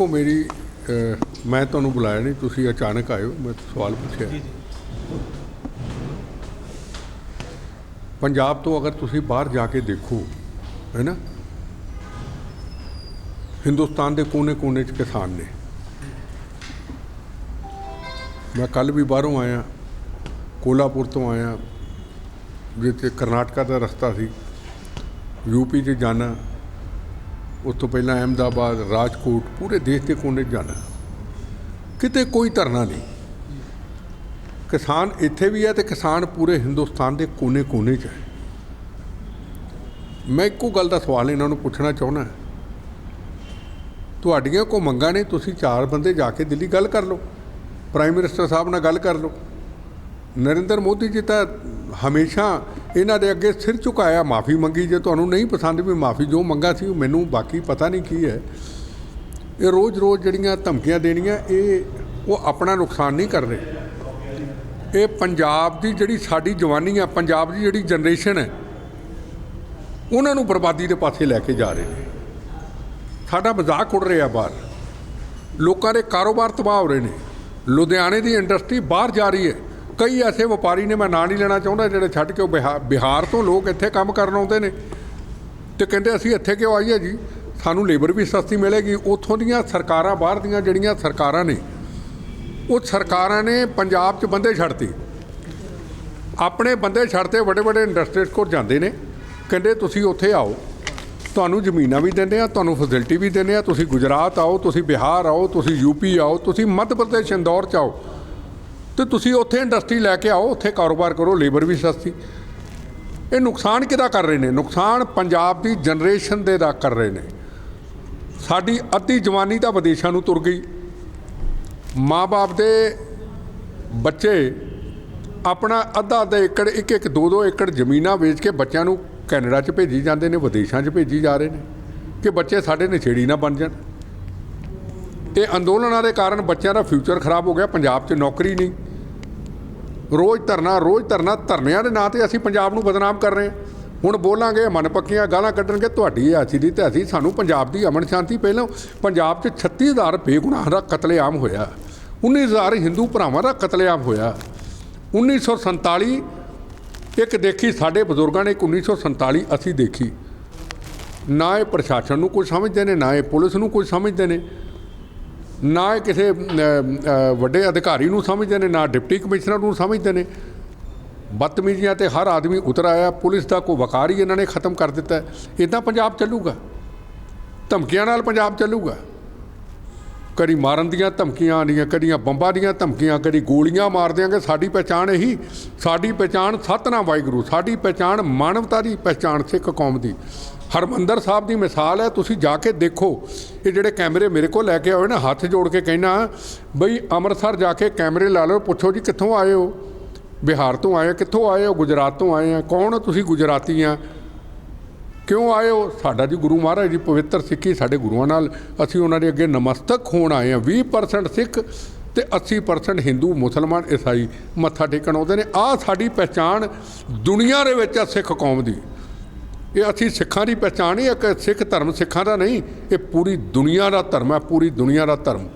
ਦੇਖੋ ਮੇਰੀ ਮੈਂ ਤੁਹਾਨੂੰ ਬੁਲਾਇਆ ਨਹੀਂ ਤੁਸੀਂ ਅਚਾਨਕ ਆਇਓ ਮੈਂ ਸਵਾਲ ਪੁੱਛਿਆ। ਪੰਜਾਬ ਤੋਂ ਅਗਰ ਤੁਸੀਂ ਬਾਹਰ ਜਾ ਕੇ ਦੇਖੋ ਹੈ ਨਾ? ਹਿੰਦੁਸਤਾਨ ਦੇ ਕੋਨੇ-ਕੋਨੇ 'ਚ ਕਿਸਾਨ ਨੇ। ਮੈਂ ਕੱਲ ਵੀ ਬਾਹਰੋਂ ਆਇਆ ਕੋਲਾਪੁਰ ਤੋਂ ਆਇਆ ਜਿੱਥੇ ਕਰਨਾਟਕਾ ਦਾ ਰਸਤਾ ਸੀ। ਯੂਪੀ 'ਚ ਜਾਣਾ ਉਸ ਤੋਂ ਪਹਿਲਾਂ ਅਹਿਮਦਾਬਾਦ, ਰਾਜਕੋਟ, ਪੂਰੇ ਦੇਸ਼ ਦੇ ਕੋਨੇ 'ਚ ਜਾਣਾ। ਕਿਤੇ ਕੋਈ ਧਰਨਾ ਨਹੀਂ। ਕਿਸਾਨ ਇੱਥੇ ਵੀ ਹੈ ਤੇ ਕਿਸਾਨ ਪੂਰੇ ਹਿੰਦੁਸਤਾਨ ਦੇ ਕੋਨੇ-ਕੋਨੇ 'ਚ ਹੈ। ਮੈਂ ਇੱਕੋ ਗੱਲ ਦਾ ਸਵਾਲ ਇਹਨਾਂ ਨੂੰ ਪੁੱਛਣਾ ਚਾਹੁੰਦਾ ਤੁਹਾਡੀਆਂ ਕੋ ਮੰਗਾਂ ਨੇ, ਤੁਸੀਂ ਚਾਰ ਬੰਦੇ ਜਾ ਕੇ ਦਿੱਲੀ ਗੱਲ ਕਰ ਲਓ। ਪ੍ਰਾਈਮ ਮਿਨਿਸਟਰ ਸਾਹਿਬ ਨਾਲ ਗੱਲ ਕਰ ਲਓ। ਨਰਿੰਦਰ ਮੋਦੀ ਜੀ ਤਾਂ ਹਮੇਸ਼ਾ ਇਹਨਾਂ ਦੇ ਅੱਗੇ ਸਿਰ ਝੁਕਾਇਆ, ਮਾਫੀ ਮੰਗੀ। ਜੇ ਤੁਹਾਨੂੰ ਨਹੀਂ ਪਸੰਦ ਵੀ ਮਾਫੀ ਜੋ ਮੰਗਾ ਸੀ ਮੈਨੂੰ ਬਾਕੀ ਪਤਾ ਨਹੀਂ ਕੀ ਹੈ। ਇਹ ਰੋਜ਼-ਰੋਜ਼ ਜਿਹੜੀਆਂ ਧਮਕੀਆਂ ਦੇਣੀਆਂ, ਇਹ ਉਹ ਆਪਣਾ ਨੁਕਸਾਨ ਨਹੀਂ ਕਰ ਰਹੇ। ਇਹ ਪੰਜਾਬ ਦੀ ਜਿਹੜੀ ਸਾਡੀ ਜਵਾਨੀ ਆ, ਪੰਜਾਬ ਦੀ ਜਿਹੜੀ ਜਨਰੇਸ਼ਨ ਹੈ, ਉਹਨਾਂ ਨੂੰ ਬਰਬਾਦੀ ਦੇ ਪਾਸੇ ਲੈ ਕੇ ਜਾ ਰਹੇ ਨੇ। ਸਾਡਾ ਮਜ਼ਾਕ ਉੱਡ ਰਿਹਾ ਬਾਹਰ। ਲੋਕਾਂ ਦੇ ਕਾਰੋਬਾਰ ਤਬਾਹ ਹੋ ਰਹੇ ਨੇ। ਲੁਧਿਆਣੇ ਦੀ ਇੰਡਸਟਰੀ ਬਾਹਰ ਜਾ ਰਹੀ ਹੈ। ਕਈ ਐਸੇ ਵਪਾਰੀ ਨੇ, ਮੈਂ ਨਾਂ ਨਹੀਂ ਲੈਣਾ ਚਾਹੁੰਦਾ, ਜਿਹੜੇ ਛੱਡ ਕੇ ਉਹ ਬਿਹਾ- ਬਿਹਾਰ ਤੋਂ ਲੋਕ ਇੱਥੇ ਕੰਮ ਕਰਨ ਆਉਂਦੇ ਨੇ। ਤੇ ਕਹਿੰਦੇ, ਅਸੀਂ ਇੱਥੇ ਕਿਉਂ ਆਈਏ ਜੀ? ਸਾਨੂੰ ਲੇਬਰ ਵੀ ਸਸਤੀ ਮਿਲੇਗੀ। ਉੱਥੋਂ ਦੀਆਂ ਸਰਕਾਰਾਂ, ਬਾਹਰ ਦੀਆਂ ਜਿਹੜੀਆਂ ਸਰਕਾਰਾਂ ਨੇ, ਉਹ ਸਰਕਾਰਾਂ ਨੇ ਪੰਜਾਬ 'ਚ ਬੰਦੇ ਛੱਡਤੇ। ਆਪਣੇ ਬੰਦੇ ਛੱਡਤੇ ਵੱਡੇ ਵੱਡੇ ਇੰਡਸਟਰੀਜ਼ ਕੋਲ ਜਾਂਦੇ ਨੇ। ਕਹਿੰਦੇ, ਤੁਸੀਂ ਉੱਥੇ ਆਓ। ਤੁਹਾਨੂੰ ਜ਼ਮੀਨਾਂ ਵੀ ਦਿੰਦੇ ਆ ਤੁਹਾਨੂੰ ਫੈਸਿਲਿਟੀ ਵੀ ਦਿੰਦੇ ਆ ਤੁਸੀਂ ਗੁਜਰਾਤ ਆਓ, ਤੁਸੀਂ ਬਿਹਾਰ ਆਓ, ਤੁਸੀਂ ਯੂਪੀ ਆਓ, ਤੁਸੀਂ ਮੱਧ ਪ੍ਰਦੇਸ਼, ਇੰਦੌਰ ਚ ਆਓ। ਤੇ ਤੁਸੀਂ ਉੱਥੇ ਇੰਡਸਟਰੀ ਲੈ ਕੇ ਆਓ, ਉੱਥੇ ਕਾਰੋਬਾਰ ਕਰੋ ਲੇਬਰ ਵੀ ਸਸਤੀ। ਇਹ ਨੁਕਸਾਨ ਕਿਹਦਾ ਕਰ ਰਹੇ ਨੇ? ਨੁਕਸਾਨ ਪੰਜਾਬ ਦੀ ਜਨਰੇਸ਼ਨ ਦੇ ਦਾ ਕਰ ਰਹੇ ਨੇ। ਸਾਡੀ ਅੱਧੀ ਜਵਾਨੀ ਤਾਂ ਵਿਦੇਸ਼ਾਂ ਨੂੰ ਤੁਰ ਗਈ। ਮਾਂ-ਬਾਪ ਦੇ ਬੱਚੇ ਆਪਣਾ ਅੱਧਾ ਅੱਧਾ ਏਕੜ ਇੱਕ ਇੱਕ ਦੋ ਦੋ ਏਕੜ ਜ਼ਮੀਨਾਂ ਵੇਚ ਕੇ ਬੱਚਿਆਂ ਨੂੰ ਕੈਨੇਡਾ 'ਚ ਭੇਜੀ ਜਾਂਦੇ ਨੇ, ਵਿਦੇਸ਼ਾਂ 'ਚ ਭੇਜੀ ਜਾ ਰਹੇ ਨੇ ਕਿ ਬੱਚੇ ਸਾਡੇ ਨਛੇੜੀ ਨਾ ਬਣ ਜਾਣ। ਇਹ ਅੰਦੋਲਨਾਂ ਦੇ ਕਾਰਨ ਬੱਚਿਆਂ ਦਾ ਫਿਊਚਰ ਖਰਾਬ ਹੋ ਗਿਆ, ਪੰਜਾਬ 'ਚ ਨੌਕਰੀ ਨਹੀਂ। ਰੋਜ਼ ਧਰਨਾ ਰੋਜ਼ ਧਰਨਾ, ਧਰਨਿਆਂ ਦੇ ਨਾਂ ਤੇ ਅਸੀਂ ਪੰਜਾਬ ਨੂੰ ਬਦਨਾਮ ਕਰ ਰਹੇ ਹਾਂ। ਹੁਣ ਬੋਲਾਂਗੇ, ਮਨ ਪੱਕੀਆਂ ਗਾਲਾਂ ਕੱਢਣਗੇ, ਤੁਹਾਡੀ ਆਸੀ ਦੀ ਤੇ ਅਸੀਂ ਸਾਨੂੰ ਪੰਜਾਬ ਦੀ ਅਮਨ ਸ਼ਾਂਤੀ ਪਹਿਲਾਂ ਪੰਜਾਬ 'ਚ 36000 ਬੇਗੁਨਾਹ ਦਾ ਕਤਲੇਆਮ ਹੋਇਆ। 19000 ਹਿੰਦੂ ਭਰਾਵਾਂ ਦਾ ਕਤਲੇਆਮ ਹੋਇਆ। 1947 ਇੱਕ ਦੇਖੀ, ਸਾਡੇ ਬਜ਼ੁਰਗਾਂ ਨੇ ਇੱਕ 1947 ਅਸੀਂ ਦੇਖੀ। ਨਾ ਇਹ ਪ੍ਰਸ਼ਾਸਨ ਨੂੰ ਕੋਈ ਸਮਝਦੇ ਨੇ, ਨਾ ਇਹ ਪੁਲਿਸ ਨੂੰ ਕੋਈ ਸਮਝਦੇ ਨੇ। ਨਾ ਕਿਸੇ ਵੱਡੇ ਅਧਿਕਾਰੀ ਨੂੰ ਸਮਝਦੇ ਨੇ, ਨਾ ਡਿਪਟੀ ਕਮਿਸ਼ਨਰ ਨੂੰ ਸਮਝਦੇ ਨੇ। ਬਦਤਮੀਜ਼ੀਆਂ ਤੇ ਹਰ ਆਦਮੀ ਉਤਰ ਆਇਆ ਪੁਲਿਸ ਦਾ ਕੋਈ ਵਕਾਰ ਹੀ ਇਹਨਾਂ ਨੇ ਖਤਮ ਕਰ ਦਿੱਤਾ। ਇਦਾਂ ਪੰਜਾਬ ਚੱਲੂਗਾ? ਧਮਕੀਆਂ ਨਾਲ ਪੰਜਾਬ ਚੱਲੂਗਾ? ਕਦੀ ਮਾਰਨ ਦੀਆਂ ਧਮਕੀਆਂ ਆਉਂਦੀਆਂ, ਕਦੀਆਂ ਬੰਬਾਂ ਦੀਆਂ ਧਮਕੀਆਂ, ਕਦੀ ਗੋਲੀਆਂ ਮਾਰ ਦਿਆਂਗੇ। ਸਾਡੀ ਪਹਿਚਾਣ ਇਹੀ, ਸਾਡੀ ਪਹਿਚਾਣ ਸਤਨਾਮ ਵਾਹਿਗੁਰੂ, ਸਾਡੀ ਪਹਿਚਾਣ ਮਾਨਵਤਾ ਦੀ ਪਹਿਚਾਣ ਸਿੱਖ ਕੌਮ ਦੀ। ਹਰਮੰਦਰ ਸਾਹਿਬ ਦੀ ਮਿਸਾਲ ਹੈ, ਤੁਸੀਂ ਜਾ ਕੇ ਦੇਖੋ। ਇਹ ਜਿਹੜੇ ਕੈਮਰੇ ਮੇਰੇ ਕੋਲ ਲੈ ਕੇ ਆਏ ਨਾ ਹੱਥ ਜੋੜ ਕੇ ਕਹਿਣਾ, ਬਈ ਅੰਮ੍ਰਿਤਸਰ ਜਾ ਕੇ ਕੈਮਰੇ ਲਾ ਲਓ, ਪੁੱਛੋ ਜੀ ਕਿੱਥੋਂ ਆਏ ਹੋ? ਬਿਹਾਰ ਤੋਂ ਆਏ ਹੋ, ਕਿੱਥੋਂ ਆਏ ਹੋ? ਗੁਜਰਾਤ ਤੋਂ ਆਏ ਆ ਕੌਣ ਤੁਸੀਂ ਗੁਜਰਾਤੀ ਆ? ਕਿਉਂ ਆਏ ਹੋ? ਸਾਡਾ ਜੀ ਗੁਰੂ ਮਹਾਰਾਜ ਜੀ ਪਵਿੱਤਰ ਸਿੱਖੀ ਸਾਡੇ ਗੁਰੂਆਂ ਨਾਲ, ਅਸੀਂ ਉਹਨਾਂ ਦੇ ਅੱਗੇ ਨਮਸਤਕ ਹੋਣ ਆਏ ਆ। 20% ਸਿੱਖ ਤੇ 80% ਹਿੰਦੂ, ਮੁਸਲਮਾਨ, ਈਸਾਈ ਮੱਥਾ ਟੇਕਣ ਆਉਂਦੇ ਨੇ। ਆਹ ਸਾਡੀ ਪਹਿਚਾਣ ਦੁਨੀਆ ਦੇ ਵਿੱਚ ਆ ਸਿੱਖ ਕੌਮ ਦੀ। ਇਹ ਅਸੀਂ ਸਿੱਖਾਂ ਦੀ ਪਹਿਚਾਣ ਹੀ ਇੱਕ ਸਿੱਖ ਧਰਮ ਸਿੱਖਾਂ ਦਾ ਨਹੀਂ, ਇਹ ਪੂਰੀ ਦੁਨੀਆ ਦਾ ਧਰਮ ਹੈ ਪੂਰੀ ਦੁਨੀਆ ਦਾ ਧਰਮ।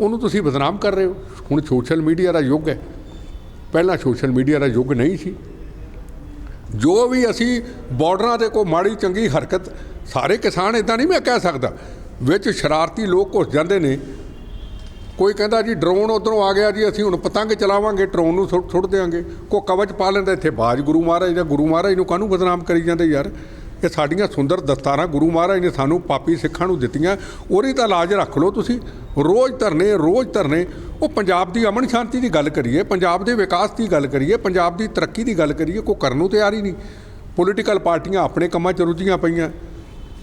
ਉਹਨੂੰ ਤੁਸੀਂ ਬਦਨਾਮ ਕਰ ਰਹੇ ਹੋ। ਹੁਣ ਸੋਸ਼ਲ ਮੀਡੀਆ ਦਾ ਯੁੱਗ ਹੈ। ਪਹਿਲਾਂ ਸੋਸ਼ਲ ਮੀਡੀਆ ਦਾ ਯੁੱਗ ਨਹੀਂ ਸੀ। ਜੋ ਵੀ ਅਸੀਂ ਬਾਰਡਰਾਂ ਦੇ ਕੋਈ ਮਾੜੀ ਚੰਗੀ ਹਰਕਤ, ਸਾਰੇ ਕਿਸਾਨ ਇਦਾਂ ਨਹੀਂ ਮੈਂ ਕਹਿ ਸਕਦਾ। ਵਿੱਚ ਸ਼ਰਾਰਤੀ ਲੋਕ ਘੁਸ ਜਾਂਦੇ ਨੇ ਕੋਈ ਕਹਿੰਦਾ ਜੀ ਡਰੋਨ ਉਧਰੋਂ ਆ ਗਿਆ ਜੀ, ਅਸੀਂ ਹੁਣ ਪਤੰਗ ਚਲਾਵਾਂਗੇ, ਡਰੋਨ ਨੂੰ ਸੁੱਟ ਸੁੱਟ ਦੇਾਂਗੇ ਕੋ ਕਵਚ ਪਾ ਲੈਂਦਾ, ਇੱਥੇ ਬਾਜ ਗੁਰੂ ਮਹਾਰਾਜ ਦਾ ਗੁਰੂ ਮਹਾਰਾਜ ਨੂੰ ਕਾਹਨੂੰ ਬਦਨਾਮ ਕਰੀ ਜਾਂਦੇ ਯਾਰ? ਇਹ ਸਾਡੀਆਂ ਸੁੰਦਰ ਦਸਤਾਰਾਂ ਗੁਰੂ ਮਹਾਰਾਜ ਨੇ ਸਾਨੂੰ ਪਾਪੀ ਸਿੱਖਾਂ ਨੂੰ ਦਿੱਤੀਆਂ, ਉਹਦੀ ਤਾਂ ਲਾਜ ਰੱਖ ਲਓ ਤੁਸੀਂ। ਰੋਜ਼ ਧਰਨੇ ਰੋਜ਼ ਧਰਨੇ। ਉਹ ਪੰਜਾਬ ਦੀ ਅਮਨ ਸ਼ਾਂਤੀ ਦੀ ਗੱਲ ਕਰੀਏ, ਪੰਜਾਬ ਦੇ ਵਿਕਾਸ ਦੀ ਗੱਲ ਕਰੀਏ, ਪੰਜਾਬ ਦੀ ਤਰੱਕੀ ਦੀ ਗੱਲ ਕਰੀਏ, ਕੋਈ ਕਰਨ ਨੂੰ ਤਿਆਰ ਹੀ ਨਹੀਂ। ਪੋਲੀਟੀਕਲ ਪਾਰਟੀਆਂ ਆਪਣੇ ਕੰਮਾਂ 'ਚ ਰੁੱਝੀਆਂ ਪਈਆਂ।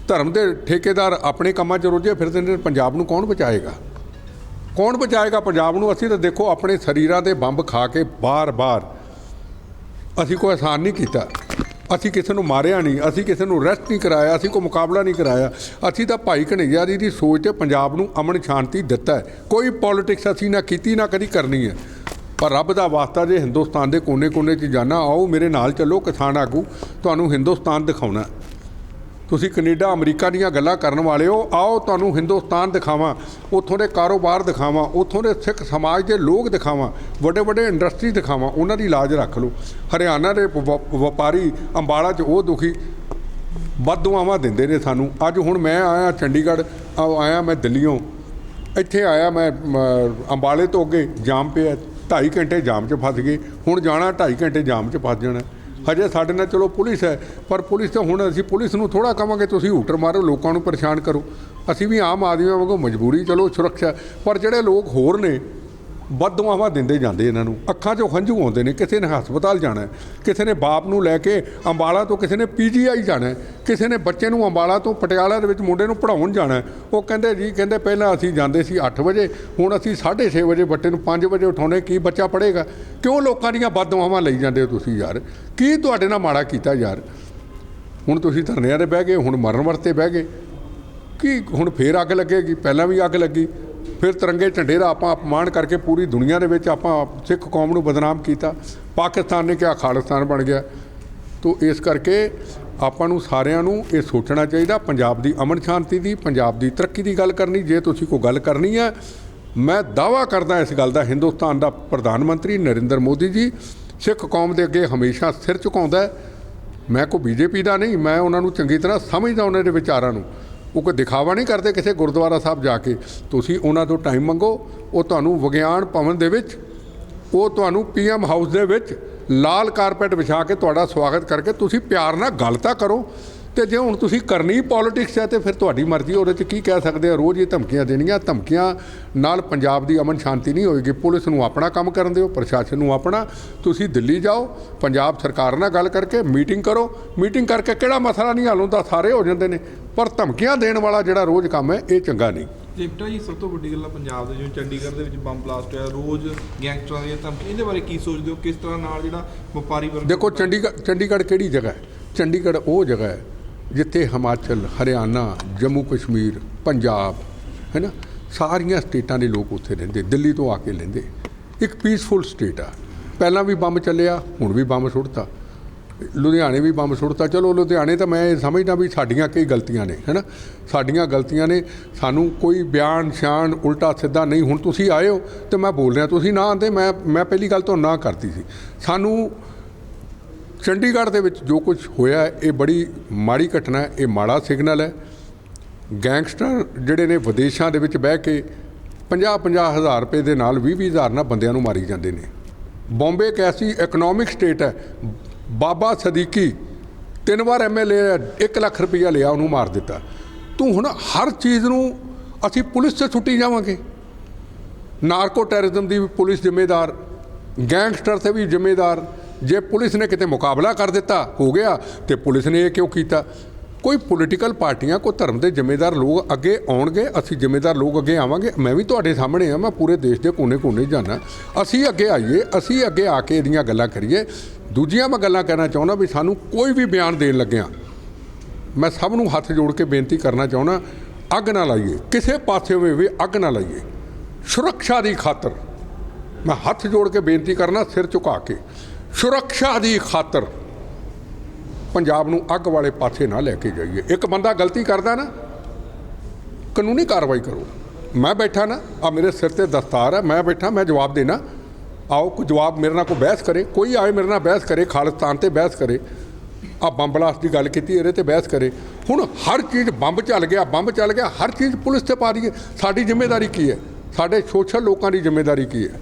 ਧਰਮ ਦੇ ਠੇਕੇਦਾਰ ਆਪਣੇ ਕੰਮਾਂ 'ਚ ਰੁੱਝੇ ਫਿਰਦੇ ਨੇ, ਪੰਜਾਬ ਨੂੰ ਕੌਣ ਬਚਾਏਗਾ? ਕੌਣ ਬਚਾਏਗਾ ਪੰਜਾਬ ਨੂੰ? ਅਸੀਂ ਤਾਂ ਦੇਖੋ ਆਪਣੇ ਸਰੀਰਾਂ ਦੇ ਬੰਬ ਖਾ ਕੇ ਬਾਰ-ਬਾਰ ਅਸੀਂ ਕੋਈ ਆਸਾਨ ਨਹੀਂ ਕੀਤਾ। ਅਸੀਂ ਕਿਸੇ ਨੂੰ ਮਾਰਿਆ ਨਹੀਂ, ਅਸੀਂ ਕਿਸੇ ਨੂੰ ਰੈਸਟ ਨਹੀਂ ਕਰਾਇਆ, ਅਸੀਂ ਕੋਈ ਮੁਕਾਬਲਾ ਨਹੀਂ ਕਰਾਇਆ। ਅਸੀਂ ਤਾਂ ਭਾਈ ਕਨਈਆ ਜੀ ਦੀ ਸੋਚ ਤੇ ਪੰਜਾਬ ਨੂੰ ਅਮਨ ਸ਼ਾਂਤੀ ਦਿੱਤਾ ਹੈ। ਕੋਈ ਪੋਲਿਟਿਕਸ ਅਸੀਂ ਨਾ ਕੀਤੀ, ਨਾ ਕਦੀ ਕਰਨੀ ਹੈ। ਪਰ ਰੱਬ ਦਾ ਵਾਸਤਾ ਜੇ ਹਿੰਦੁਸਤਾਨ ਦੇ ਕੋਨੇ-ਕੋਨੇ 'ਚ ਜਾਣਾ, ਆਓ ਮੇਰੇ ਨਾਲ ਚੱਲੋ ਕਿਸਾਨ ਆਗੂ, ਤੁਹਾਨੂੰ ਹਿੰਦੁਸਤਾਨ ਦਿਖਾਉਣਾ। ਤੁਸੀਂ ਕੈਨੇਡਾ, ਅਮਰੀਕਾ ਦੀਆਂ ਗੱਲਾਂ ਕਰਨ ਵਾਲੇ ਹੋ, ਆਓ ਤੁਹਾਨੂੰ ਹਿੰਦੁਸਤਾਨ ਦਿਖਾਵਾਂ, ਉੱਥੋਂ ਦੇ ਕਾਰੋਬਾਰ ਦਿਖਾਵਾਂ, ਉੱਥੋਂ ਦੇ ਸਿੱਖ ਸਮਾਜ ਦੇ ਲੋਕ ਦਿਖਾਵਾਂ ਵੱਡੇ ਵੱਡੇ ਇੰਡਸਟਰੀ ਦਿਖਾਵਾਂ, ਉਹਨਾਂ ਦੀ ਲਾਜ ਰੱਖ ਲਓ। ਹਰਿਆਣਾ ਦੇ ਵ- ਵਪਾਰੀ ਅੰਬਾਲਾ 'ਚ ਉਹ ਦੁਖੀ ਵੱਧ ਦੁਆਵਾਂ ਦਿੰਦੇ ਨੇ ਸਾਨੂੰ। ਅੱਜ ਹੁਣ ਮੈਂ ਆਇਆ ਚੰਡੀਗੜ੍ਹ ਆਇਆ ਮੈਂ ਦਿੱਲੀੋਂ ਇੱਥੇ ਆਇਆ ਮੈਂ ਅੰਬਾਲੇ ਤੋਂ ਅੱਗੇ, ਜਾਮ ਪਿਆ 2.5 ਘੰਟੇ ਜਾਮ 'ਚ ਫਸ ਗਏ। ਹੁਣ ਜਾਣਾ 2.5 ਘੰਟੇ ਜਾਮ 'ਚ ਫਸ ਜਾਣਾ। ਹਜੇ ਸਾਡੇ ਨਾਲ ਚਲੋ ਪੁਲਿਸ ਹੈ, ਪਰ ਪੁਲਿਸ ਤਾਂ ਹੁਣ ਅਸੀਂ ਪੁਲਿਸ ਨੂੰ ਥੋੜਾ ਕਵਾਂਗੇ ਤੁਸੀਂ ਹੂਟਰ ਮਾਰੋ, ਲੋਕਾਂ ਨੂੰ ਪਰੇਸ਼ਾਨ ਕਰੋ। ਅਸੀਂ ਵੀ ਆਮ ਆਦਮੀਆਂ ਵਾਂਗੂ ਮਜਬੂਰੀ, ਚਲੋ ਸੁਰੱਖਿਆ, ਪਰ ਜਿਹੜੇ ਲੋਕ ਹੋਰ ਨੇ ਬਦਦੁਆਵਾਂ ਦਿੰਦੇ ਜਾਂਦੇ ਇਹਨਾਂ ਨੂੰ। ਅੱਖਾਂ 'ਚੋਂ ਹੰਝੂ ਆਉਂਦੇ ਨੇ, ਕਿਸੇ ਨੇ ਹਸਪਤਾਲ ਜਾਣਾ, ਕਿਸੇ ਨੇ ਬਾਪ ਨੂੰ ਲੈ ਕੇ ਅੰਬਾਲਾ ਤੋਂ ਕਿਸੇ ਨੇ ਪੀਜੀਆਈ ਜਾਣਾ, ਕਿਸੇ ਨੇ ਬੱਚੇ ਨੂੰ ਅੰਬਾਲਾ ਤੋਂ ਪਟਿਆਲਾ ਦੇ ਵਿੱਚ ਮੁੰਡੇ ਨੂੰ ਪੜਾਉਣ ਜਾਣਾ। ਉਹ ਕਹਿੰਦੇ ਜੀ, ਕਹਿੰਦੇ ਪਹਿਲਾਂ ਅਸੀਂ ਜਾਂਦੇ ਸੀ 8 ਵਜੇ, ਹੁਣ ਅਸੀਂ 6:30 ਵਜੇ ਬੱਚੇ ਨੂੰ 5 ਵਜੇ ਉਠਾਉਣੇ, ਕੀ ਬੱਚਾ ਪੜ੍ਹੇਗਾ? ਕਿਉਂ ਲੋਕਾਂ ਦੀਆਂ ਬਦਦੁਆਵਾਂ ਲਈ ਜਾਂਦੇ ਹੋ ਤੁਸੀਂ ਯਾਰ? ਕੀ ਤੁਹਾਡੇ ਨਾਲ ਮਾੜਾ ਕੀਤਾ ਯਾਰ? ਹੁਣ ਤੁਸੀਂ ਧਰਨਿਆਂ ਤੇ ਬਹਿ ਗਏ, ਹੁਣ ਮਰਨ ਵਰਤੇ ਬਹਿ ਗਏ। ਕੀ ਹੁਣ ਫੇਰ ਅੱਗ ਲੱਗੇਗੀ? ਪਹਿਲਾਂ ਵੀ ਅੱਗ ਲੱਗੀ। ਫਿਰ ਤਿਰੰਗੇ ਝੰਡੇ ਦਾ ਆਪਾਂ ਅਪਮਾਨ ਕਰਕੇ ਪੂਰੀ ਦੁਨੀਆ ਦੇ ਵਿੱਚ ਆਪਾਂ ਸਿੱਖ ਕੌਮ ਨੂੰ ਬਦਨਾਮ ਕੀਤਾ। ਪਾਕਿਸਤਾਨ ਨੇ ਕਿਹਾ ਖਾਲਿਸਤਾਨ ਬਣ ਗਿਆ। ਤੋ ਇਸ ਕਰਕੇ ਆਪਾਂ ਨੂੰ ਸਾਰਿਆਂ ਨੂੰ ਇਹ ਸੋਚਣਾ ਚਾਹੀਦਾ, ਪੰਜਾਬ ਦੀ ਅਮਨ ਸ਼ਾਂਤੀ ਦੀ, ਪੰਜਾਬ ਦੀ ਤਰੱਕੀ ਦੀ ਗੱਲ ਕਰਨੀ, ਜੇ ਤੁਸੀਂ ਕੋਈ ਗੱਲ ਕਰਨੀ ਹੈ ਮੈਂ ਦਾਵਾ ਕਰਦਾ ਇਸ ਗੱਲ ਦਾ। ਹਿੰਦੁਸਤਾਨ ਦਾ ਪ੍ਰਧਾਨ ਮੰਤਰੀ ਨਰਿੰਦਰ ਮੋਦੀ ਜੀ ਸਿੱਖ ਕੌਮ ਦੇ ਅੱਗੇ ਹਮੇਸ਼ਾ ਸਿਰ ਝੁਕਾਉਂਦਾ ਮੈਂ ਕੋਈ ਬੀਜੇਪੀ ਦਾ ਨਹੀਂ, ਮੈਂ ਉਹਨਾਂ ਨੂੰ ਚੰਗੀ ਤਰ੍ਹਾਂ ਸਮਝਦਾ, ਉਹਨਾਂ ਦੇ ਵਿਚਾਰਾਂ ਨੂੰ। ਉਹ ਕੋਈ ਦਿਖਾਵਾ ਨਹੀਂ ਕਰਦੇ ਕਿਸੇ ਗੁਰਦੁਆਰਾ ਸਾਹਿਬ ਜਾ ਕੇ। ਤੁਸੀਂ ਉਹਨਾਂ ਤੋਂ ਟਾਈਮ ਮੰਗੋ, ਉਹ ਤੁਹਾਨੂੰ ਵਿਗਿਆਨ ਭਵਨ ਦੇ ਵਿੱਚ, ਉਹ ਤੁਹਾਨੂੰ ਪੀਐਮ ਹਾਊਸ ਦੇ ਵਿੱਚ ਲਾਲ ਕਾਰਪੈਟ ਵਿਛਾ ਕੇ ਤੁਹਾਡਾ ਸਵਾਗਤ ਕਰਕੇ ਤੁਸੀਂ ਪਿਆਰ ਨਾਲ ਗੱਲ ਤਾਂ ਕਰੋ। ਤੇ ਜੇ ਹੁਣ ਤੁਸੀਂ ਕਰਨੀ ਪੋਲਿਟਿਕਸ ਹੈ ਤੇ ਫਿਰ ਤੁਹਾਡੀ ਮਰਜ਼ੀ ਉਹਦੇ 'ਚ ਕੀ ਕਹਿ ਸਕਦੇ ਆ? ਰੋਜ਼ ਹੀ ਧਮਕੀਆਂ ਦੇਣੀਆਂ ਧਮਕੀਆਂ ਨਾਲ ਪੰਜਾਬ ਦੀ ਅਮਨ ਸ਼ਾਂਤੀ ਨਹੀਂ ਹੋਏਗੀ। ਪੁਲਿਸ ਨੂੰ ਆਪਣਾ ਕੰਮ ਕਰਨ ਦਿਓ ਪ੍ਰਸ਼ਾਸਨ ਨੂੰ ਆਪਣਾ। ਤੁਸੀਂ ਦਿੱਲੀ ਜਾਓ ਪੰਜਾਬ ਸਰਕਾਰ ਨਾਲ ਗੱਲ ਕਰਕੇ ਮੀਟਿੰਗ ਕਰੋ। ਮੀਟਿੰਗ ਕਰਕੇ ਕਿਹੜਾ ਮਸਲਾ ਨਹੀਂ ਹੱਲ ਹੁੰਦਾ? ਸਾਰੇ ਹੋ ਜਾਂਦੇ ਨੇ। ਪਰ ਧਮਕੀਆਂ ਦੇਣ ਵਾਲਾ ਜਿਹੜਾ ਰੋਜ਼ ਕੰਮ ਹੈ ਇਹ ਚੰਗਾ ਨਹੀਂ। ਜਿਪਟਾ ਜੀ ਸਭ ਤੋਂ ਵੱਡੀ ਗੱਲ ਆ ਪੰਜਾਬ ਦੇ ਜਿਵੇਂ ਚੰਡੀਗੜ੍ਹ ਦੇ ਵਿੱਚ ਬੰਬ ਬਲਾਸਟ ਹੋਇਆ ਰੋਜ਼ ਗੈਂਗਸਟਰਾਂ ਦੀਆਂ ਧਮਕੀਆਂ ਇਹਦੇ ਬਾਰੇ ਕੀ ਸੋਚਦੇ ਹੋ? ਕਿਸ ਤਰ੍ਹਾਂ ਨਾਲ ਜਿਹੜਾ ਵਪਾਰੀ ਵਰਗ ਦੇਖੋ ਚੰਡੀਗੜ੍ਹ ਚੰਡੀਗੜ੍ਹ ਕਿਹੜੀ ਜਗ੍ਹਾ ਹੈ? ਚੰਡੀਗੜ੍ਹ ਉਹ ਜਗ੍ਹਾ ਹੈ ਜਿੱਥੇ ਹਿਮਾਚਲ, ਹਰਿਆਣਾ, ਜੰਮੂ ਕਸ਼ਮੀਰ, ਪੰਜਾਬ, ਹੈ ਨਾ? ਸਾਰੀਆਂ ਸਟੇਟਾਂ ਦੇ ਲੋਕ ਉੱਥੇ ਰਹਿੰਦੇ, ਦਿੱਲੀ ਤੋਂ ਆ ਕੇ ਲੈਂਦੇ। ਇੱਕ ਪੀਸਫੁਲ ਸਟੇਟ ਆ। ਪਹਿਲਾਂ ਵੀ ਬੰਬ ਚੱਲਿਆ, ਹੁਣ ਵੀ ਬੰਬ ਸੁੱਟਤਾ। ਲੁਧਿਆਣੇ ਵੀ ਬੰਬ ਸੁੱਟਤਾ। ਚਲੋ, ਲੁਧਿਆਣੇ ਤਾਂ ਮੈਂ ਇਹ ਸਮਝਦਾ ਵੀ ਸਾਡੀਆਂ ਕਈ ਗਲਤੀਆਂ ਨੇ ਹੈਨਾ ਸਾਡੀਆਂ ਗਲਤੀਆਂ ਨੇ। ਸਾਨੂੰ ਕੋਈ ਬਿਆਨ, ਸ਼ਾਨ, ਉਲਟਾ, ਸਿੱਧਾ ਨਹੀਂ। ਹੁਣ ਤੁਸੀਂ ਆਏ ਹੋ ਤੇ ਮੈਂ ਬੋਲ ਰਿਹਾ। ਤੁਸੀਂ ਨਾ ਆਂਦੇ ਮੈਂ ਮੈਂ ਪਹਿਲੀ ਗੱਲ ਤੋਂ ਨਾ ਕਰਤੀ ਸੀ। ਸਾਨੂੰ ਚੰਡੀਗੜ੍ਹ ਦੇ ਵਿੱਚ ਜੋ ਕੁਝ ਹੋਇਆ ਇਹ ਬੜੀ ਮਾੜੀ ਘਟਨਾ ਇਹ ਮਾੜਾ ਸਿਗਨਲ ਹੈ। ਗੈਂਗਸਟਰ ਜਿਹੜੇ ਨੇ ਵਿਦੇਸ਼ਾਂ ਦੇ ਵਿੱਚ ਬਹਿ ਕੇ 50-50 ਹਜ਼ਾਰ ਰੁਪਏ ਦੇ ਨਾਲ 20-20 ਹਜ਼ਾਰ ਨਾਲ ਬੰਦਿਆਂ ਨੂੰ ਮਾਰੀ ਜਾਂਦੇ ਨੇ। ਬੰਬੇ ਇੱਕ ਐਸੀ ਇਕਨੋਮਿਕ ਸਟੇਟ ਹੈ, ਬਾਬਾ ਸਦੀਕੀ ਤਿੰਨ ਵਾਰ ਐਮਐਲਏ 1 ਲੱਖ ਰੁਪਈਆ ਲਿਆ, ਉਹਨੂੰ ਮਾਰ ਦਿੱਤਾ। ਤੂੰ ਹੁਣ ਹਰ ਚੀਜ਼ ਨੂੰ ਅਸੀਂ ਪੁਲਿਸ ਤੇ ਛੁੱਟੀ ਜਾਵਾਂਗੇ। ਨਾਰਕੋ ਟੈਰਰਿਜ਼ਮ ਦੀ ਵੀ ਪੁਲਿਸ ਜ਼ਿੰਮੇਦਾਰ, ਗੈਂਗਸਟਰ ਤੇ ਵੀ ਜ਼ਿੰਮੇਦਾਰ ਜੇ ਪੁਲਿਸ ਨੇ ਕਿਤੇ ਮੁਕਾਬਲਾ ਕਰ ਦਿੱਤਾ, ਹੋ ਗਿਆ, ਤੇ ਪੁਲਿਸ ਨੇ ਇਹ ਕਿਉਂ ਕੀਤਾ? ਕੋਈ ਪੋਲੀਟੀਕਲ ਪਾਰਟੀਆਂ ਕੋ ਧਰਮ ਦੇ ਜ਼ਿੰਮੇਦਾਰ ਲੋਕ ਅੱਗੇ ਆਉਣਗੇ, ਅਸੀਂ ਜ਼ਿੰਮੇਦਾਰ ਲੋਕ ਅੱਗੇ ਆਵਾਂਗੇ, ਮੈਂ ਵੀ ਤੁਹਾਡੇ ਸਾਹਮਣੇ ਆ, ਮੈਂ ਪੂਰੇ ਦੇਸ਼ ਦੇ ਕੋਨੇ-ਕੋਨੇ ਜਾਣਾ ਅਸੀਂ ਅੱਗੇ ਆਈਏ, ਅਸੀਂ ਅੱਗੇ ਆ ਕੇ ਇਹਦੀਆਂ ਗੱਲਾਂ ਕਰੀਏ। ਦੂਜੀਆਂ ਮੈਂ ਗੱਲਾਂ ਕਹਿਣਾ ਚਾਹੁੰਦਾ ਵੀ ਸਾਨੂੰ ਕੋਈ ਵੀ ਬਿਆਨ ਦੇਣ ਲੱਗਿਆ, ਮੈਂ ਸਭ ਨੂੰ ਹੱਥ ਜੋੜ ਕੇ ਬੇਨਤੀ ਕਰਨਾ ਚਾਹੁੰਦਾ, ਅੱਗ ਨਾ ਲਾਈਏ, ਕਿਸੇ ਪਾਸੇ ਹੋਵੇ ਵੀ ਅੱਗ ਨਾ ਲਾਈਏ। ਸੁਰੱਖਿਆ ਦੀ ਖਾਤਰ ਮੈਂ ਹੱਥ ਜੋੜ ਕੇ ਬੇਨਤੀ ਕਰਨਾ, ਸਿਰ ਝੁਕਾ ਕੇ। ਸੁਰੱਖਿਆ ਦੀ ਖਾਤਰ ਪੰਜਾਬ ਨੂੰ ਅੱਗ ਵਾਲੇ ਪਾਸੇ ਨਾ ਲੈ ਕੇ ਜਾਈਏ। ਇੱਕ ਬੰਦਾ ਗਲਤੀ ਕਰਦਾ ਨਾ, ਕਾਨੂੰਨੀ ਕਾਰਵਾਈ ਕਰੋ। ਮੈਂ ਬੈਠਾ ਨਾ ਆ ਮੇਰੇ ਸਿਰ ਤੇ ਦਸਤਾਰ ਹੈ ਮੈਂ ਬੈਠਾ, ਮੈਂ ਜਵਾਬ ਦੇਣਾ। ਆਓ, ਕੋਈ ਜਵਾਬ ਮੇਰੇ ਨਾਲ ਕੋਈ ਬਹਿਸ ਕਰੇ, ਕੋਈ ਆਏ ਮੇਰੇ ਨਾਲ ਬਹਿਸ ਕਰੇ, ਖਾਲਿਸਤਾਨ ਤੇ ਬਹਿਸ ਕਰੇ। ਆ ਬੰਬ ਬਲਾਸਟ ਦੀ ਗੱਲ ਕੀਤੀ, ਇਹਦੇ ਤੇ ਬਹਿਸ ਕਰੇ। ਹੁਣ ਹਰ ਚੀਜ਼ ਬੰਬ ਚੱਲ ਗਿਆ, ਬੰਬ ਚੱਲ ਗਿਆ, ਹਰ ਚੀਜ਼ ਪੁਲਿਸ ਤੇ ਪਾ ਦਈਏ। ਸਾਡੀ ਜ਼ਿੰਮੇਵਾਰੀ ਕੀ ਹੈ? ਸਾਡੇ ਸੋਸ਼ਲ ਲੋਕਾਂ ਦੀ ਜ਼ਿੰਮੇਵਾਰੀ ਕੀ ਹੈ?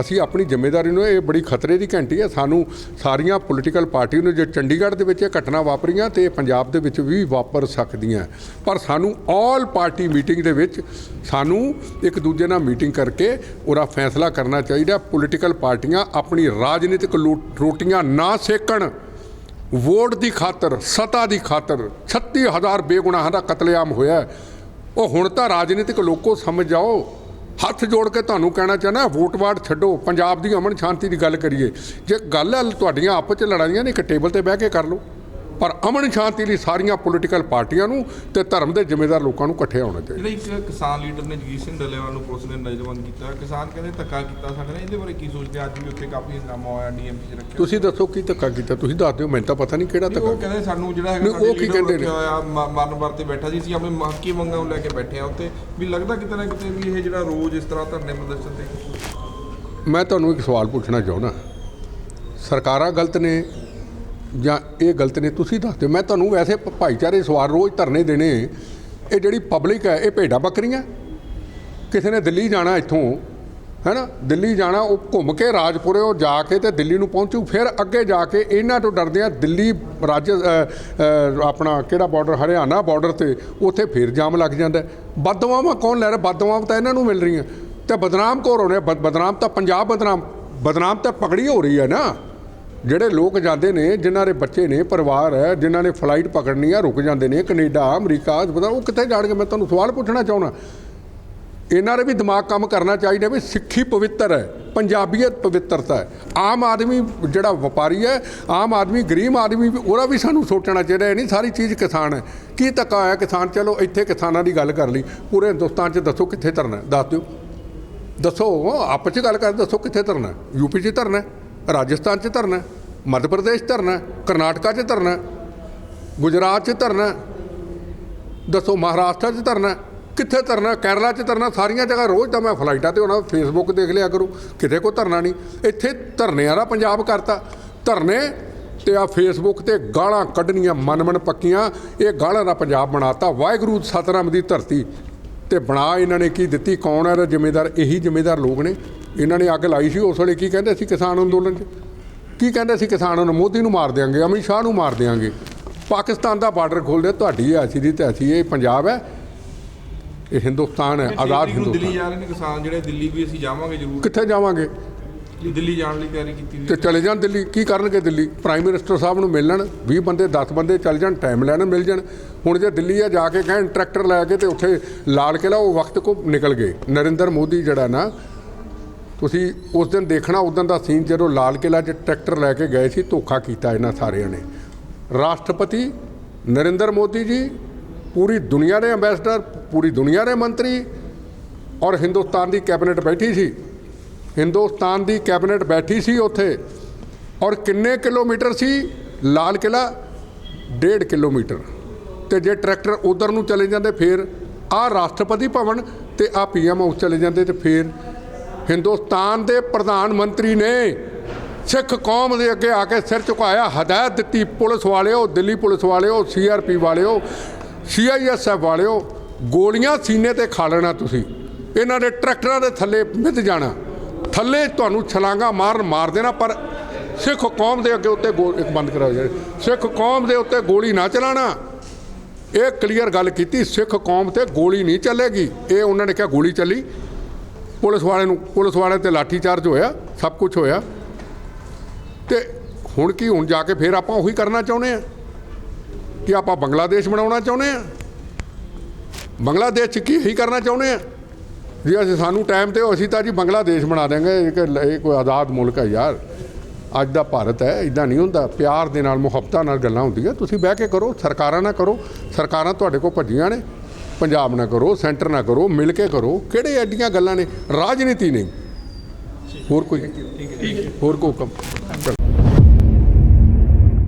ਅਸੀਂ ਆਪਣੀ ਜ਼ਿੰਮੇਵਾਰੀ ਨੂੰ, ਇਹ ਬੜੀ ਖਤਰੇ ਦੀ ਘੰਟੀ ਹੈ। ਸਾਨੂੰ ਸਾਰੀਆਂ ਪੋਲੀਟੀਕਲ ਪਾਰਟੀ ਨੂੰ ਜੇ ਚੰਡੀਗੜ੍ਹ ਦੇ ਵਿੱਚ ਇਹ ਘਟਨਾ ਵਾਪਰੀਆਂ, ਤੇ ਇਹ ਪੰਜਾਬ ਦੇ ਵਿੱਚ ਵੀ ਵਾਪਰ ਸਕਦੀਆਂ ਪਰ ਸਾਨੂੰ ਆਲ ਪਾਰਟੀ ਮੀਟਿੰਗ ਦੇ ਵਿੱਚ ਸਾਨੂੰ ਇੱਕ ਦੂਜੇ ਨਾਲ ਮੀਟਿੰਗ ਕਰਕੇ ਉਹਦਾ ਫੈਸਲਾ ਕਰਨਾ ਚਾਹੀਦਾ। ਪੋਲੀਟੀਕਲ ਪਾਰਟੀਆਂ ਆਪਣੀ ਰਾਜਨੀਤਿਕ ਲੋ- ਰੋਟੀਆਂ ਨਾ ਸੇਕਣ। ਵੋਟ ਦੀ ਖਾਤਰ, ਸਤਾ ਦੀ ਖਾਤਰ 36000 ਬੇਗੁਨਾਹਾਂ ਦਾ ਕਤਲੇਆਮ ਹੋਇਆ ਉਹ ਹੁਣ ਤਾਂ ਰਾਜਨੀਤਿਕ ਲੋਕੋ ਸਮਝ ਜਾਓ। ਹੱਥ ਜੋੜ ਕੇ ਤੁਹਾਨੂੰ ਕਹਿਣਾ ਚਾਹੁੰਦਾ ਵੋਟ ਵਾਟ ਛੱਡੋ, ਪੰਜਾਬ ਦੀ ਅਮਨ ਸ਼ਾਂਤੀ ਦੀ ਗੱਲ ਕਰੀਏ। ਜੇ ਗੱਲ ਤੁਹਾਡੀਆਂ ਆਪਸ ਚ ਲੜਾਈਆਂ ਨੇ, ਇੱਕ ਟੇਬਲ ਤੇ ਬਹਿ ਕੇ ਕਰ ਲਓ। ਪਰ ਅਮਨ ਸ਼ਾਂਤੀ ਲਈ ਸਾਰੀਆਂ ਪੋਲੀਟੀਕਲ ਪਾਰਟੀਆਂ ਨੂੰ ਤੇ ਧਰਮ ਦੇ ਜ਼ਿੰਮੇਦਾਰ ਲੋਕਾਂ ਨੂੰ ਇਕੱਠੇ ਹੋਣਾ ਚਾਹੀਦਾ। ਜਿਹੜਾ ਇੱਕ ਕਿਸਾਨ ਲੀਡਰ ਨੇ ਜਗੀਰ ਸਿੰਘ ਡੱਲੇਵਾਲ ਨੂੰ ਪੁਲਿਸ ਨੇ ਨਜ਼ਰਬੰਦ ਕੀਤਾ। ਕਿਸਾਨ ਕਹਿੰਦੇ ਧੱਕਾ ਕੀਤਾ ਸਾਡੇ ਨਾਲ। ਇਹਦੇ ਬਾਰੇ ਕੀ ਸੋਚਦੇ? ਅੱਜ ਵੀ ਉੱਥੇ ਕਾਫੀ ਹੰਗਾਮਾ ਹੋਇਆ ਡੀਐਮਪੀ ਚ ਰੱਖਿਆ। ਤੁਸੀਂ ਦੱਸੋ ਕੀ ਧੱਕਾ ਕੀਤਾ? ਤੁਸੀਂ ਦੱਸ ਦਿਓ ਮੈਨੂੰ ਤਾਂ ਪਤਾ ਨਹੀਂ ਕਿਹੜਾ ਧੱਕਾ ਉਹ ਕਹਿੰਦੇ ਸਾਨੂੰ ਜਿਹੜਾ ਹੈਗਾ ਉਹ ਕੀ ਕਹਿੰਦੇ ਨੇ? ਮਰਨ ਵਰਤੇ ਬੈਠਾ ਸੀ। ਅਸੀਂ ਆਪਣੇ ਹੱਕੀ ਮੰਗਾਂ ਨੂੰ ਲੈ ਕੇ ਬੈਠੇ ਆ ਉੱਥੇ। ਵੀ ਲੱਗਦਾ ਕਿਤੇ ਨਾ ਕਿਤੇ ਵੀ ਇਹ ਜਿਹੜਾ ਰੋਜ਼ ਇਸ ਤਰ੍ਹਾਂ ਧਰਨੇ ਪ੍ਰਦਰਸ਼ਨ ਤੇ ਮੈਂ ਤੁਹਾਨੂੰ ਇੱਕ ਸਵਾਲ ਪੁੱਛਣਾ ਚਾਹੁੰਦਾ। ਸਰਕਾਰਾਂ ਗਲਤ ਨੇ ਜਾਂ ਇਹ ਗਲਤ ਨੇ, ਤੁਸੀਂ ਦੱਸ ਦਿਓ। ਮੈਂ ਤੁਹਾਨੂੰ ਵੈਸੇ ਭਾਈਚਾਰੇ ਸਵਾਲ ਰੋਜ਼ ਧਰਨੇ ਦੇਣੇ। ਇਹ ਜਿਹੜੀ ਪਬਲਿਕ ਹੈ, ਇਹ ਭੇਡਾਂ ਬੱਕਰੀਆਂ। ਕਿਸੇ ਨੇ ਦਿੱਲੀ ਜਾਣਾ ਇੱਥੋਂ ਹੈ ਨਾ ਦਿੱਲੀ ਜਾਣਾ, ਉਹ ਘੁੰਮ ਕੇ ਰਾਜਪੁਰੇ, ਉਹ ਜਾ ਕੇ ਤੇ ਦਿੱਲੀ ਨੂੰ ਪਹੁੰਚੂ, ਫਿਰ ਅੱਗੇ ਜਾ ਕੇ ਇਹਨਾਂ ਤੋਂ ਡਰਦੇ ਆ, ਦਿੱਲੀ ਰਾਜ ਆਪਣਾ ਕਿਹੜਾ ਬਾਰਡਰ ਹਰਿਆਣਾ ਬਾਰਡਰ ਤੇ, ਉੱਥੇ ਫਿਰ ਜਾਮ ਲੱਗ ਜਾਂਦਾ ਹੈ। ਕੌਣ ਲੈ ਰਿਹਾ? ਬਦਦੁਆਵਾਂ ਤਾਂ ਇਹਨਾਂ ਨੂੰ ਮਿਲ ਰਹੀਆਂ। ਤੇ ਬਦਨਾਮ ਕੌਣ ਹੋ ਰਿਹਾ? ਬਦ- ਬਦਨਾਮ ਤਾਂ ਪੰਜਾਬ ਬਦਨਾਮ ਬਦਨਾਮ ਤਾਂ ਪਕੜੀ ਹੋ ਰਹੀ ਹੈ ਨਾ। ਜਿਹੜੇ ਲੋਕ ਜਾਂਦੇ ਨੇ, ਜਿਨ੍ਹਾਂ ਦੇ ਬੱਚੇ ਨੇ, ਪਰਿਵਾਰ ਹੈ, ਜਿਨ੍ਹਾਂ ਨੇ ਫਲਾਈਟ ਪਕੜਨੀ ਆ, ਰੁਕ ਜਾਂਦੇ ਨੇ, ਕੈਨੇਡਾ, ਅਮਰੀਕਾ ਪਤਾ ਉਹ ਕਿੱਥੇ ਜਾਣਗੇ? ਮੈਂ ਤੁਹਾਨੂੰ ਸਵਾਲ ਪੁੱਛਣਾ ਚਾਹੁੰਦਾ। ਇਹਨਾਂ ਦੇ ਵੀ ਦਿਮਾਗ ਕੰਮ ਕਰਨਾ ਚਾਹੀਦਾ ਵੀ ਸਿੱਖੀ ਪਵਿੱਤਰ ਹੈ, ਪੰਜਾਬੀਅਤ ਪਵਿੱਤਰਤਾ ਹੈ। ਆਮ ਆਦਮੀ ਜਿਹੜਾ ਵਪਾਰੀ ਹੈ, ਆਮ ਆਦਮੀ, ਗਰੀਬ ਆਦਮੀ ਵੀ ਉਹਦਾ ਵੀ ਸਾਨੂੰ ਸੋਚਣਾ ਚਾਹੀਦਾ, ਇਹ ਨਹੀਂ ਸਾਰੀ ਚੀਜ਼ ਕਿਸਾਨ ਹੈ। ਕੀ ਧੱਕਾ ਹੋਇਆ ਕਿਸਾਨ? ਚਲੋ, ਇੱਥੇ ਕਿਸਾਨਾਂ ਦੀ ਗੱਲ ਕਰ ਲਈ। ਪੂਰੇ ਹਿੰਦੁਸਤਾਨ 'ਚ ਦੱਸੋ ਕਿੱਥੇ ਧਰਨਾ ਦੱਸ ਦਿਓ। ਦੱਸੋ, ਆਪਸ 'ਚ ਗੱਲ ਕਰ, ਦੱਸੋ ਕਿੱਥੇ ਧਰਨਾ ਹੈ? ਯੂਪੀ 'ਚ ਧਰਨਾ ਰਾਜਸਥਾਨ 'ਚ ਧਰਨਾ, ਮੱਧ ਪ੍ਰਦੇਸ਼ ਧਰਨਾ, ਕਰਨਾਟਕਾ 'ਚ ਧਰਨਾ, ਗੁਜਰਾਤ 'ਚ ਧਰਨਾ, ਦੱਸੋ ਮਹਾਰਾਸ਼ਟਰ 'ਚ ਧਰਨਾ, ਕਿੱਥੇ ਧਰਨਾ, ਕੇਰਲਾ 'ਚ ਧਰਨਾ, ਸਾਰੀਆਂ ਜਗ੍ਹਾ ਰੋਜ਼ ਤਾਂ ਮੈਂ ਫਲਾਈਟਾਂ ਤੇ ਹੋਣਾ ਫੇਸਬੁੱਕ ਦੇਖ ਲਿਆ ਕਰੋ, ਕਿਤੇ ਕੋਈ ਧਰਨਾ ਨਹੀਂ। ਇੱਥੇ ਧਰਨੇ ਵਾਲਾ ਪੰਜਾਬ ਕਰਤਾ। ਧਰਨੇ ਤੇ ਆ ਫੇਸਬੁੱਕ ਤੇ ਗਾਲਾਂ ਕੱਢਣੀਆਂ ਮਨ ਮਨ ਪੱਕੀਆਂ, ਇਹ ਗਾਲਾਂ ਦਾ ਪੰਜਾਬ ਬਣਾਤਾ। ਵਾਹਿਗੁਰੂ ਸਤਨਾਮ ਦੀ ਧਰਤੀ ਤੇ ਬਣਾ ਇਹਨਾਂ ਨੇ ਕੀ ਦਿੱਤੀ, ਕੌਣ ਹੈ ਜ਼ਿੰਮੇਦਾਰ? ਇਹੀ ਜ਼ਿੰਮੇਦਾਰ ਲੋਕ ਨੇ। ਇਹਨਾਂ ਨੇ ਅੱਗ ਲਾਈ ਸੀ ਉਸ ਵੇਲੇ ਕੀ ਕਹਿੰਦੇ ਸੀ ਕਿਸਾਨ ਅੰਦੋਲਨ 'ਚ? ਕੀ ਕਹਿੰਦੇ ਸੀ ਕਿਸਾਨਾਂ ਨੂੰ? ਮੋਦੀ ਨੂੰ ਮਾਰ ਦਿਆਂਗੇ ਅਮਿਤ ਸ਼ਾਹ ਨੂੰ ਮਾਰ ਦਿਆਂਗੇ। ਪਾਕਿਸਤਾਨ ਦਾ ਬਾਰਡਰ ਖੋਲ ਦੇ ਤੁਹਾਡੀ ਐਸੀ ਦੀ ਤੇ ਐਸੀ ਇਹ ਪੰਜਾਬ ਹੈ। ਇਹ ਹਿੰਦੁਸਤਾਨ ਹੈ ਆਜ਼ਾਦ ਛੇ ਤਰੀਕ ਨੂੰ ਦਿੱਲੀ ਹਿੰਦੁਸਤਾਨ। ਜਾ ਰਹੇ ਨੇ ਕਿਸਾਨ ਜਿਹੜੇ ਦਿੱਲੀ ਵੀ ਅਸੀਂ ਜਾਵਾਂਗੇ ਜ਼ਰੂਰ। ਕਿੱਥੇ ਜਾਵਾਂਗੇ? ਦਿੱਲੀ ਜਾਣ ਲਈ ਤਿਆਰੀ ਕੀਤੀ ਹੋਈ ਤੇ ਚਲੇ ਜਾਣ ਦਿੱਲੀ ਕੀ ਕਰਨਗੇ ਦਿੱਲੀ? ਪ੍ਰਾਈਮ ਮਿਨਿਸਟਰ ਸਾਹਿਬ ਨੂੰ ਮਿਲਣ 20 ਬੰਦੇ 10 ਬੰਦੇ ਚੱਲ ਜਾਣ ਟਾਈਮ ਲੈਣ ਮਿਲ ਜਾਣ। ਹੁਣ ਜੇ ਦਿੱਲੀ ਆ ਜਾ ਕੇ ਕਹਿਣ ਟਰੈਕਟਰ ਲੈ ਕੇ ਤੇ ਉੱਥੇ ਲਾਲ ਕਿਲਾ ਉਹ ਵਕਤ ਕੋ ਨਿਕਲ ਗਏ। ਨਰਿੰਦਰ ਮੋਦੀ ਜਿਹੜਾ ਨਾ ਤੁਸੀਂ ਉਸ ਦਿਨ ਦੇਖਣਾ ਉਦੋਂ ਦਾ ਸੀਨ ਜਦੋਂ ਲਾਲ ਕਿਲਾ 'ਚ ਟਰੈਕਟਰ ਲੈ ਕੇ ਗਏ ਸੀ, ਧੋਖਾ ਕੀਤਾ ਇਹਨਾਂ ਸਾਰਿਆਂ ਨੇ। ਰਾਸ਼ਟਰਪਤੀ ਨਰਿੰਦਰ ਮੋਦੀ ਜੀ, ਪੂਰੀ ਦੁਨੀਆ ਦੇ ਐਮਬੈਸਡਰ ਪੂਰੀ ਦੁਨੀਆ ਦੇ ਮੰਤਰੀ ਔਰ ਹਿੰਦੁਸਤਾਨ ਦੀ ਕੈਬਨਿਟ ਬੈਠੀ ਸੀ। ਹਿੰਦੁਸਤਾਨ ਦੀ ਕੈਬਨਿਟ ਬੈਠੀ ਸੀ ਉੱਥੇ ਔਰ ਕਿੰਨੇ ਕਿਲੋਮੀਟਰ ਸੀ? ਲਾਲ ਕਿਲਾ 1.5 ਕਿਲੋਮੀਟਰ। ਤੇ ਜੇ ਟਰੈਕਟਰ ਉਧਰ ਨੂੰ ਚਲੇ ਜਾਂਦੇ, ਫੇਰ ਆ ਰਾਸ਼ਟਰਪਤੀ ਭਵਨ ਤੇ ਆ ਪੀਐਮ ਹਾਊਸ ਚਲੇ ਜਾਂਦੇ ਤੇ ਫੇਰ ਹਿੰਦੁਸਤਾਨ ਦੇ ਪ੍ਰਧਾਨ ਮੰਤਰੀ ਨੇ ਸਿੱਖ ਕੌਮ ਦੇ ਅੱਗੇ ਆ ਕੇ ਸਿਰ ਝੁਕਾਇਆ, ਹਦਾਇਤ ਦਿੱਤੀ ਪੁਲਿਸ ਵਾਲਿਓ, ਦਿੱਲੀ ਪੁਲਿਸ ਵਾਲਿਓ ਸੀਆਰਪੀ ਵਾਲਿਓ ਸੀਆਈਐਸਐਫ ਵਾਲਿਓ, ਗੋਲੀਆਂ ਸੀਨੇ ਤੇ ਖਾ ਲੈਣਾ ਤੁਸੀਂ। ਇਹਨਾਂ ਦੇ ਟਰੈਕਟਰਾਂ ਦੇ ਥੱਲੇ ਮਿੱਧ ਜਾਣਾ। ਥੱਲੇ ਤੁਹਾਨੂੰ ਛਲਾਂਗਾ ਮਾਰਨ, ਮਾਰ ਦੇਣਾ, ਪਰ ਸਿੱਖ ਕੌਮ ਦੇ ਅੱਗੇ ਉੱਤੇ ਗੋਲ ਇੱਕ ਬੰਦ ਕਰਾਓ ਜੀ ਸਿੱਖ ਕੌਮ ਦੇ ਉੱਤੇ ਗੋਲੀ ਨਾ ਚਲਾਣਾ। ਇਹ ਕਲੀਅਰ ਗੱਲ ਕੀਤੀ, ਸਿੱਖ ਕੌਮ ਤੇ ਗੋਲੀ ਨਹੀਂ ਚੱਲੇਗੀ। ਇਹ ਉਹਨਾਂ ਨੇ ਕਿਹਾ ਗੋਲੀ ਚੱਲੀ। ਪੁਲਿਸ ਵਾਲੇ ਨੂੰ, ਪੁਲਿਸ ਵਾਲੇ ਤੇ ਲਾਠੀ ਚਾਰਜ ਹੋਇਆ, ਸਭ ਕੁਝ ਹੋਇਆ। ਤੇ ਹੁਣ ਕੀ, ਹੁਣ ਜਾ ਕੇ ਫੇਰ ਆਪਾਂ ਉਹੀ ਕਰਨਾ ਚਾਹੁੰਦੇ ਆ? ਕਿ ਆਪਾਂ ਬੰਗਲਾਦੇਸ਼ ਬਣਾਉਣਾ ਚਾਹੁੰਦੇ ਆ? ਬੰਗਲਾਦੇਸ਼ 'ਚ ਕੀ ਇਹੀ ਕਰਨਾ ਚਾਹੁੰਦੇ ਆ? ਜੇ ਅਸੀਂ, ਸਾਨੂੰ ਟਾਈਮ ਤੇ ਅਸੀਂ ਤਾਂ ਜੀ ਬੰਗਲਾਦੇਸ਼ ਬਣਾ ਦੇਾਂਗੇ ਇਹ ਇਹ ਕੋਈ ਆਜ਼ਾਦ ਮੁਲਕ ਹੈ ਯਾਰ। ਅੱਜ ਦਾ ਭਾਰਤ ਹੈ ਇਦਾਂ ਨਹੀਂ ਹੁੰਦਾ। ਪਿਆਰ ਦੇ ਨਾਲ, ਮੁਹੱਬਤਾਂ ਨਾਲ ਗੱਲਾਂ ਹੁੰਦੀਆਂ। ਤੁਸੀਂ ਬਹਿ ਕੇ ਕਰੋ, ਸਰਕਾਰਾਂ ਨਾਲ ਕਰੋ। ਸਰਕਾਰਾਂ ਤੁਹਾਡੇ ਕੋਲ ਭੱਜੀਆਂ ਨੇ। ਪੰਜਾਬ ਨਾਲ ਕਰੋ ਸੈਂਟਰ ਨਾਲ ਕਰੋ ਮਿਲ ਕੇ ਕਰੋ। ਕਿਹੜੇ ਐਡੀਆਂ ਗੱਲਾਂ ਨੇ? ਰਾਜਨੀਤੀ ਨਹੀਂ। ਹੋਰ ਕੋਈ? ਹੋਰ ਕੋਈ ਹੁਕਮ